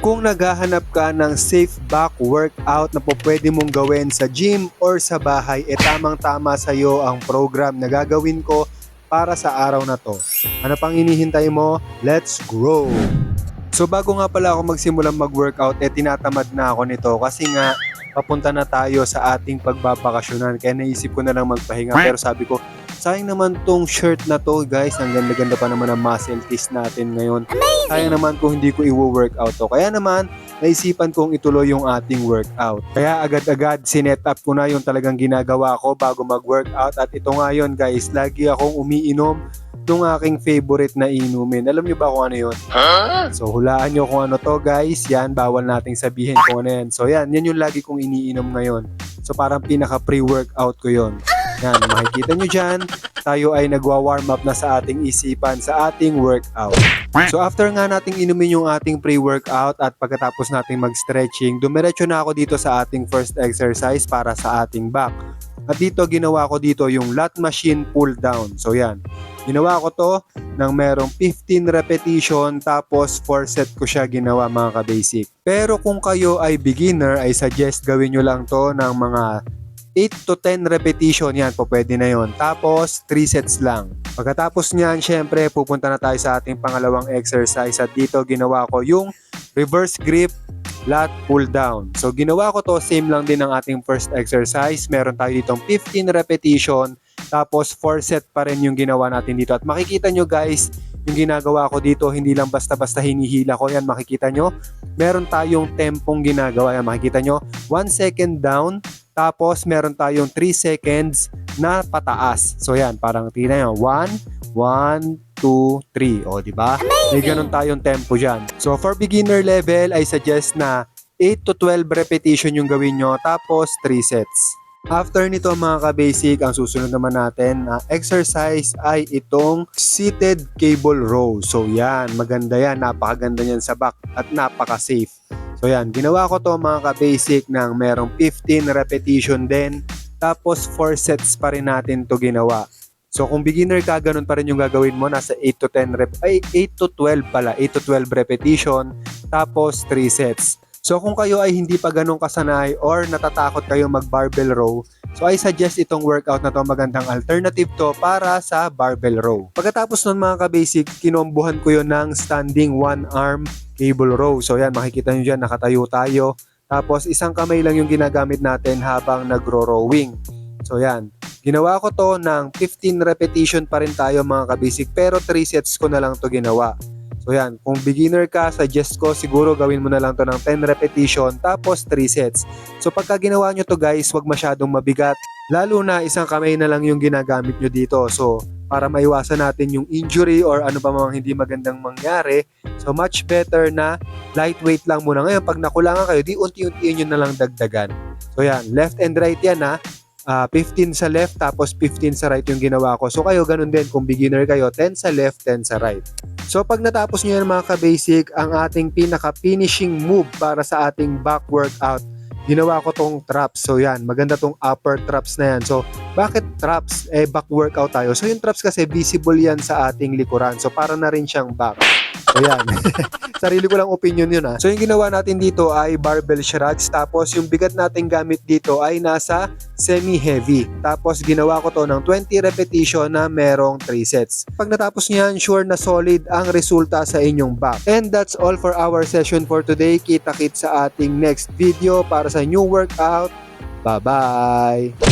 Kung naghahanap ka ng safe back workout na po pwede mong gawin sa gym or sa bahay, e tamang-tama sa iyo ang program na gagawin ko para sa araw na to. Ano pang hinihintay mo? Let's grow! So bago nga pala ako magsimulang mag-workout, eh tinatamad na ako nito kasi nga papunta na tayo sa ating pagbabakasyonan. Kaya naisip ko na lang magpahinga pero sabi ko, sayang naman tong shirt na to guys. Ang ganda-ganda pa naman ang muscle test natin ngayon. Sayang naman kung hindi ko i-workout to. Kaya naman, naisipan kong ituloy yung ating workout. Kaya agad-agad sinet up ko na yung talagang ginagawa ko bago mag-workout. At ito nga yun guys, lagi akong umiinom ng aking favorite na inumin. Alam niyo ba kung ano yun? So hulaan nyo kung ano to guys. Yan, bawal nating sabihin kung ano yan. So yan, yan yung lagi kong iniinom ngayon. So parang pinaka pre-workout ko yon. Yan, makikita nyo dyan, tayo ay nagwa-warm up na sa ating isipan sa ating workout. So after nga nating inumin yung ating pre-workout at pagkatapos nating mag-stretching, dumiretso na ako dito sa ating first exercise para sa ating back. At dito ginawa ko dito yung lat machine pull down. So yan, ginawa ko to ng merong 15 repetition tapos 4 set ko siya ginawa mga ka-basic. Pero kung kayo ay beginner, ay suggest gawin nyo lang to ng mga 8 to 10 repetition yan po pwede na yon. Tapos 3 sets lang. Pagkatapos niyan, syempre pupunta na tayo sa ating pangalawang exercise at dito ginawa ko yung reverse grip lat pull down. So ginawa ko to same lang din ng ating first exercise. Meron tayo ditong 15 repetition tapos 4 set pa rin yung ginawa natin dito. At makikita nyo guys, yung ginagawa ko dito, hindi lang basta-basta hinihila ko. Yan, makikita nyo. Meron tayong tempong ginagawa. Yan, makikita nyo. 1 second down, tapos meron tayong 3 seconds na pataas. So yan, parang tingnan nyo. 1, 1, 2, 3. O, di ba? May ganun tayong tempo dyan. So for beginner level, I suggest na 8 to 12 repetition yung gawin nyo, tapos 3 sets. After nito mga ka-basic, ang susunod naman natin na exercise ay itong seated cable row. So yan, maganda yan, napakaganda niyan sa back at napaka-safe. So yan, ginawa ko to mga ka-basic ng merong 15 repetition din. Tapos 4 sets pa rin natin to ginawa. So kung beginner ka, ganun pa rin yung gagawin mo. Nasa 8 to 10 rep, ay 8 to 12 pala. 8 to 12 repetition. Tapos 3 sets. So kung kayo ay hindi pa ganun kasanay or natatakot kayo mag barbell row, so I suggest itong workout na to magandang alternative to para sa barbell row. Pagkatapos nun mga ka-basic, kinombohan ko yon ng standing one arm cable row. So yan, makikita nyo dyan, nakatayo tayo. Tapos isang kamay lang yung ginagamit natin habang nagro-rowing. So yan, ginawa ko to ng 15 repetition pa rin tayo mga kabisik pero 3 sets ko na lang to ginawa. So yan, kung beginner ka, suggest ko siguro gawin mo na lang to ng 10 repetition tapos 3 sets. So pagka ginawa nyo to guys, wag masyadong mabigat. Lalo na isang kamay na lang yung ginagamit nyo dito. So para maiwasan natin yung injury or ano pa mga hindi magandang mangyari, so much better na lightweight lang muna. Ngayon, pag nakulangan kayo, di unti-untiin nyo na lang dagdagan. So yan, left and right yan ha. Ah, 15 sa left tapos 15 sa right yung ginawa ko. So kayo ganun din kung beginner kayo, 10 sa left, 10 sa right. So pag natapos nyo yan mga ka-basic, ang ating pinaka-finishing move para sa ating back workout, ginawa ko tong traps. So yan, maganda tong upper traps na yan. So bakit traps? Eh back workout tayo. So yung traps kasi visible yan sa ating likuran. So para na rin siyang back. So yan. Sarili ko lang opinion yun ha. So yung ginawa natin dito ay barbell shrugs. Tapos yung bigat natin gamit dito ay nasa semi-heavy. Tapos ginawa ko to ng 20 repetition na merong 3 sets. Pag natapos niyan, sure na solid ang resulta sa inyong back. And that's all for our session for today. Kita-kit sa ating next video para sa new workout. Bye-bye!